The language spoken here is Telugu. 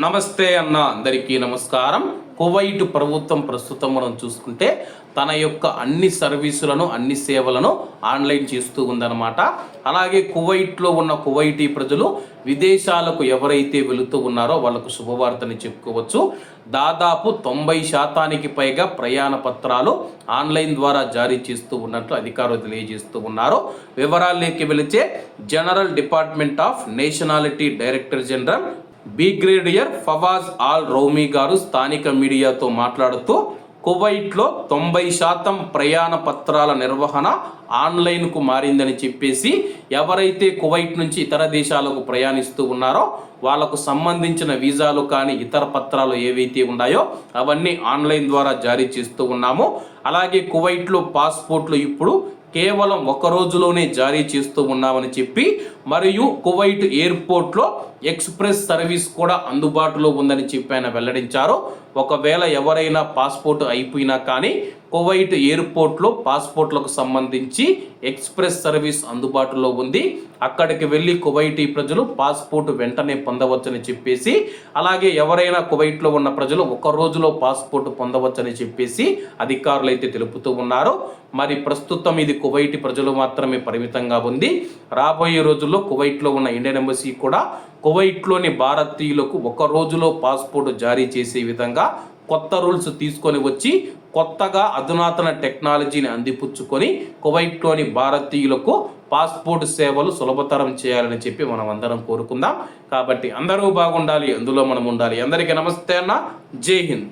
నమస్తే అన్న అందరికీ నమస్కారం. కువైట్ ప్రభుత్వం ప్రస్తుతం మనం చూసుకుంటే తన యొక్క అన్ని సర్వీసులను అన్ని సేవలను ఆన్లైన్ చేస్తూ ఉందన్నమాట. అలాగే కువైట్లో ఉన్న కువైటీ ప్రజలు విదేశాలకు ఎవరైతే వెళుతూ ఉన్నారో వాళ్ళకు శుభవార్తని చెప్పుకోవచ్చు. దాదాపు తొంభై శాతానికి పైగా ప్రయాణ పత్రాలు ఆన్లైన్ ద్వారా జారీ చేస్తూ ఉన్నట్లు అధికారులు తెలియజేస్తూ ఉన్నారు. వివరాల్లోకి వెళితే general department of nationality director general brigadier Fawaz Al Roumi గారు స్థానిక మీడియాతో మాట్లాడుతూ కువైట్లో తొంభై శాతం ప్రయాణ పత్రాల నిర్వహణ ఆన్లైన్కు మారిందని చెప్పేసి ఎవరైతే కువైట్ నుంచి ఇతర దేశాలకు ప్రయాణిస్తూ ఉన్నారో వాళ్ళకు సంబంధించిన వీసాలు కానీ ఇతర పత్రాలు ఏవైతే ఉన్నాయో అవన్నీ ఆన్లైన్ ద్వారా జారీ చేస్తూ ఉన్నాము. అలాగే కువైట్లో పాస్పోర్ట్లు ఇప్పుడు కేవలం ఒక రోజులోనే జారీ చేస్తూ ఉన్నామని చెప్పి మరియు కువైట్ ఎయిర్పోర్ట్లో ఎక్స్ప్రెస్ సర్వీస్ కూడా అందుబాటులో ఉందని చెప్పి ఆయన వెల్లడించారు. ఒకవేళ ఎవరైనా పాస్పోర్ట్ అయిపోయినా కానీ కువైట్ ఎయిర్పోర్ట్లో పాస్పోర్ట్లకు సంబంధించి ఎక్స్ప్రెస్ సర్వీస్ అందుబాటులో ఉంది. అక్కడికి వెళ్ళి కువైటీ ప్రజలు పాస్పోర్ట్ వెంటనే పొందవచ్చని చెప్పేసి అలాగే ఎవరైనా కువైట్లో ఉన్న ప్రజలు ఒక రోజులో పాస్పోర్ట్ పొందవచ్చని చెప్పేసి అధికారులు అయితే తెలుపుతూ ఉన్నారు. మరి ప్రస్తుతం ఇది కువైటి ప్రజలు మాత్రమే పరిమితంగా ఉంది. రాబోయే రోజుల్లో కువైట్లో ఉన్న ఇండియన్ ఎంబసీ కూడా కువైట్లోని భారతీయులకు ఒక రోజులో పాస్పోర్ట్ జారీ చేసే విధంగా కొత్త రూల్స్ తీసుకొని వచ్చి కొత్తగా అధునాతన టెక్నాలజీని అందిపుచ్చుకొని కువైట్లోని భారతీయులకు పాస్పోర్ట్ సేవలు సులభతరం చేయాలని చెప్పి మనం అందరం కోరుకుందాం. కాబట్టి అందరూ బాగుండాలి అందులో మనం ఉండాలి. అందరికీ నమస్తే అన్న. జై హింద్.